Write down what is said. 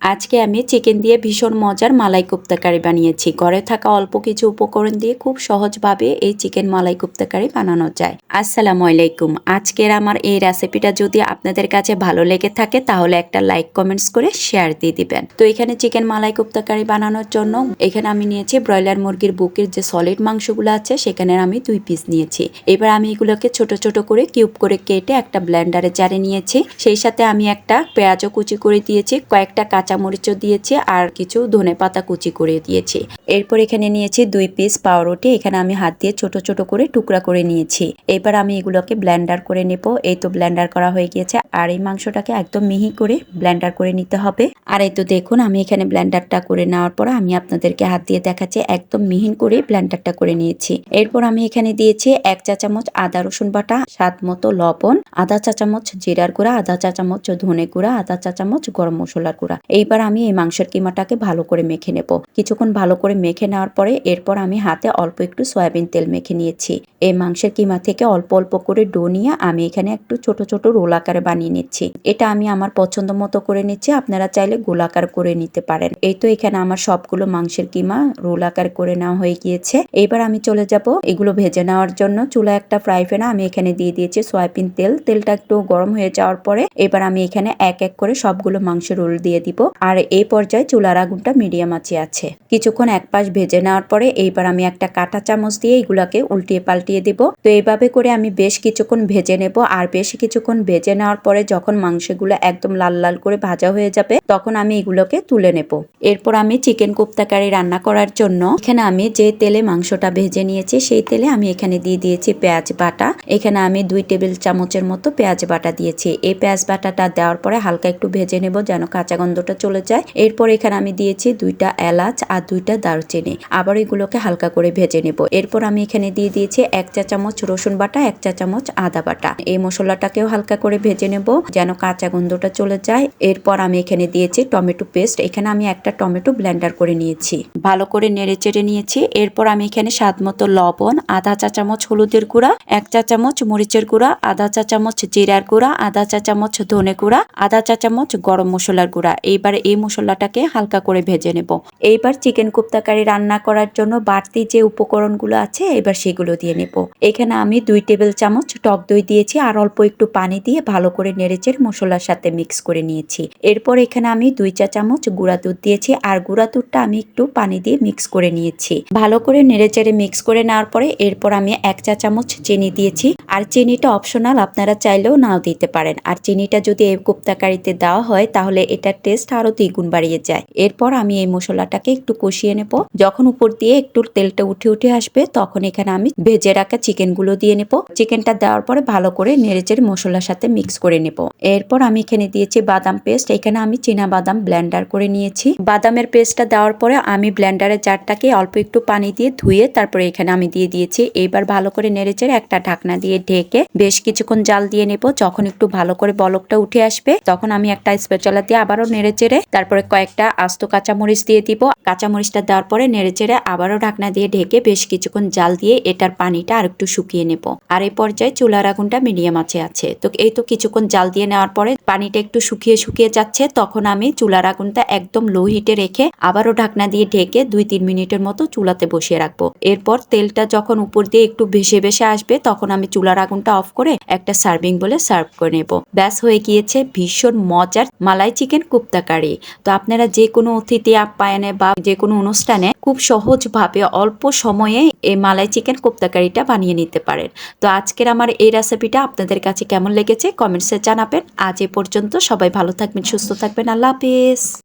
আজকে আমি চিকেন দিয়ে ভীষণ মজার মালাই কোপ্তা কারি বানিয়েছি। ঘরে থাকা অল্প কিছু উপকরণ দিয়ে খুব সহজভাবে এই চিকেন মালাই কোপ্তা কারি বানানো যায়। আসসালামু আলাইকুম। আজকের আমার এই রেসিপিটা যদি আপনাদের কাছে ভালো লেগে থাকে, তাহলে একটা লাইক, কমেন্টস করে শেয়ার দিয়ে দিবেন। তো এখানে চিকেন মালাই কোপ্তা কারি বানানোর জন্য এখানে আমি নিয়েছি ব্রয়লার মুরগির বুকের যে সলিড মাংসগুলো আছে, সেখানে আমি দুই পিস নিয়েছি। এবার আমি এগুলোকে ছোট ছোট করে কিউব করে কেটে একটা ব্লেন্ডারে জারে নিয়েছি। সেই সাথে আমি একটা পেঁয়াজও কুচি করে দিয়েছি। কয়েকটা কাঁচামরিচও দিয়েছি আর কিছু ধনে পাতা কুচি করে দিয়েছি। এরপর এখানে নিয়েছি দুই পিস পাউরুটি এখানে আমি হাত দিয়ে ছোট ছোট করে টুকরা করে নিয়েছি। এবার আমি এগুলোকে ব্লেন্ডার করে নেব। এই তো ব্লেন্ডার করা হয়ে গিয়েছে। আর এই মাংসটাকে একদম মিহি করে ব্লেন্ডার করে নিতে হবে। আর এই তো দেখুন, আমি এখানে ব্লেন্ডারটা করে নেওয়ার পর আমি আপনাদেরকে হাত দিয়ে দেখাচ্ছি, একদম মিহিন করে ব্লেন্ডারটা করে নিয়েছি। এরপর আমি এখানে দিয়েছি এক চা চামচ আদা রসুন বাটা, স্বাদ মতো লবণ, আধা চা চামচ জিরার গুঁড়া, আধা চা চামচ ধনে গুঁড়া, আধা চা চামচ গরম মশলার গুঁড়া। এইবার আমি এই মাংসের কিমাটাকে ভালো করে মেখে নেব। কিছুক্ষণ ভালো করে মেখে নেওয়ার পরে এরপর আমি হাতে অল্প একটু সয়াবিন তেল মেখে নিয়েছি। এই মাংসের কিমা থেকে অল্প অল্প করে ডো নিয়ে আমি এখানে একটু ছোট ছোট রোল আকারে বানিয়ে নিচ্ছি। এটা আমি আমার পছন্দ মতো করে নিচ্ছি। আপনারা চাইলে গোলাকার করে নিতে পারেন। এই তো এখানে আমার সবগুলো মাংসের কিমা রোল আকার করে নেওয়া হয়ে গিয়েছে। এবার আমি চলে যাব এগুলো ভেজে নেওয়ার জন্য। চুলা একটা ফ্রাই প্যানে আমি এখানে দিয়ে দিয়েছি সয়াবিন তেল। তেলটা একটু গরম হয়ে যাওয়ার পরে এবার আমি এখানে এক এক করে সবগুলো মাংসের রোল দিয়ে দিব। আর এই পর্যায়ে চুলার আগুনটা মিডিয়াম আঁচে আছে। কিছুক্ষণ এক পাশ ভেজে নেওয়ার পরে এইবার আমি একটা কাঁটা চামচ দিয়ে এগুলাকে উল্টিয়ে পাল্টিয়ে দিব। তো এইভাবে করে আমি বেশ কিছুক্ষণ ভেজে নেব আর বেশ কিছুক্ষণ ভেজে নেওয়ার পরে যখন মাংসগুলো একদম লাল লাল করে ভাজা হয়ে যাবে, তখন আমি এগুলোকে তুলে নেব। এরপর আমি চিকেন কোপ্তা কারি রান্না করার জন্য এখানে আমি যে তেলে মাংসটা ভেজে নিয়েছি, সেই তেলে আমি এখানে দিয়ে দিয়েছি পেঁয়াজ বাটা। এখানে আমি দুই টেবিল চামচের মতো পেঁয়াজ বাটা দিয়েছি। এই পেঁয়াজ বাটাটা দেওয়ার পরে হালকা একটু ভেজে নেব যেন কাঁচা গন্ধটা চলে যায়। এরপর এখানে আমি দিয়েছি দুইটা এলাচ আর দুইটা দারচিনি। আবার এগুলোকে হালকা করে ভেজে নেব। এরপর আমি এখানে দিয়ে দিয়েছি এক চা চামচ রসুন বাটা, এক চা চামচ আদা বাটা। এই মশলাটাকেও হালকা করে ভেজে নেব যেন কাঁচা গন্ধটা চলে যায়। এরপর আমি এখানে দিয়েছি টমেটো পেস্ট। এখানে আমি একটা টমেটো ব্লেন্ডার করে নিয়েছি। ভালো করে নেড়ে চেড়ে নিয়েছি। এরপর আমি এখানে স্বাদ মতো লবণ, আধা চা চামচ হলুদের গুঁড়া, এক চা চামচ মরিচের গুঁড়া, আধা চা চামচ জিরার গুঁড়া, আধা চা চামচ ধনে গুঁড়া, আধা চা চামচ গরম মশলার গুঁড়া। এইবার এই মশলাটাকে হালকা করে ভেজে নেব। এইবার চিকেন কুপ্তাকারি রান্না করার জন্য বাড়তি যে উপকরণগুলো আছে, এবার সেগুলো দিয়ে নেব। এখানে আমি দুই টেবিল চামচ টক দই দিয়েছি আর অল্প একটু পানি দিয়ে ভালো করে নেড়েচের মশলার সাথে মিক্স করে নিয়েছি। এরপর এখানে আমি দুই চা চামচ গুঁড়া দুধ দিয়েছি আর গুঁড়া দুধটা আমি একটু পানি দিয়ে মিক্স করে নিয়েছি। ভালো করে নেড়েচেড়ে মিক্স করে নেওয়ার পরে এরপর আমি এক চা চামচ চিনি দিয়েছি আর চিনিটা অপশনাল আপনারা চাইলেও নাও দিতে পারেন। আর চিনিটা যদি এই কোপ্তাকারিতে দেওয়া হয়, তাহলে এটার টেস্ট আরও দ্বিগুণ বাড়িয়ে যায়। এরপর আমি এই মশলাটাকে একটু কষিয়ে নেব। যখন উপর দিয়ে একটু তেলটা উঠে উঠে আসবে, তখন এখানে আমি ভেজে রাখা চিকেনগুলো দিয়ে নেব। চিকেনটা দেওয়ার পরে ভালো করে নেড়েচেড়ে মশলার সাথে মিক্স করে নেব। এরপর আমি এখানে দিয়েছি বাদাম পেস্ট। এখানে আমি চীনা বাদাম ব্লেন্ডার করে নিয়েছি। বাদামের পেস্টটা দেওয়ার পরে আমি ব্লেন্ডারের জারটাকে অল্প একটু পানি দিয়ে ধুয়ে তারপরে এখানে আমি দিয়ে দিয়েছি। এইবার ভালো করে নেড়েচেড়ে একটা ঢাকনা দিয়ে ঢেকে বেশ কিছুক্ষণ জাল দিয়ে নেব। যখন একটু ভালো করে বলকটা উঠে আসবে, তখন আমি একটা স্পেচালা দিয়ে আবারও নেড়েচেড়ে তারপরে কয়েকটা আস্ত কাঁচামরিচ দিয়ে দিব। কাঁচামরিচটা দেওয়ার পরে নেড়ে চেড়ে আবারও ঢাকনা দিয়ে ঢেকে বেশ কিছুক্ষণ জাল দিয়ে এটার পানিটা আর একটু শুকিয়ে নেব। আর এই পর্যায়ে চুলার আগুনটা মিডিয়াম আছে আছে। তো এই তো কিছুক্ষণ জাল দিয়ে নেওয়ার পরে পানিটা একটু শুকিয়ে শুকিয়ে যাচ্ছে, তখন আমি চুলার আগুনটা একদম লো হিটে রেখে আবারও ঢাকনা দিয়ে ঢেকে দুই তিন মিনিটের মতো চুলাতে বসিয়ে রাখব। এরপর তেলটা যখন উপর দিয়ে একটু ভেসে ভেসে আসবে, তখন আমি চুলার আগুনটা অফ করে একটা সার্ভিং বলে সার্ভ করে নেব। ব্যাস, হয়ে গিয়েছে ভীষণ মজার মালাই চিকেন কুপ্তা কারি তো আপনারা যে কোনো অতিথি আপ্যায়নে বা যে কোনো অনুষ্ঠানে খুব সহজভাবে অল্প সময়ে এই মালাই চিকেন কোপ্তাকারিটা বানিয়ে নিতে পারেন। তো আজকের আমার এই রেসিপিটা আপনাদের কাছে কেমন লেগেছে? কমেন্টসে জানাবেন। আজ এ পর্যন্ত সবাই ভালো থাকবেন, সুস্থ থাকবেন। আল্লাহ হাফিজ।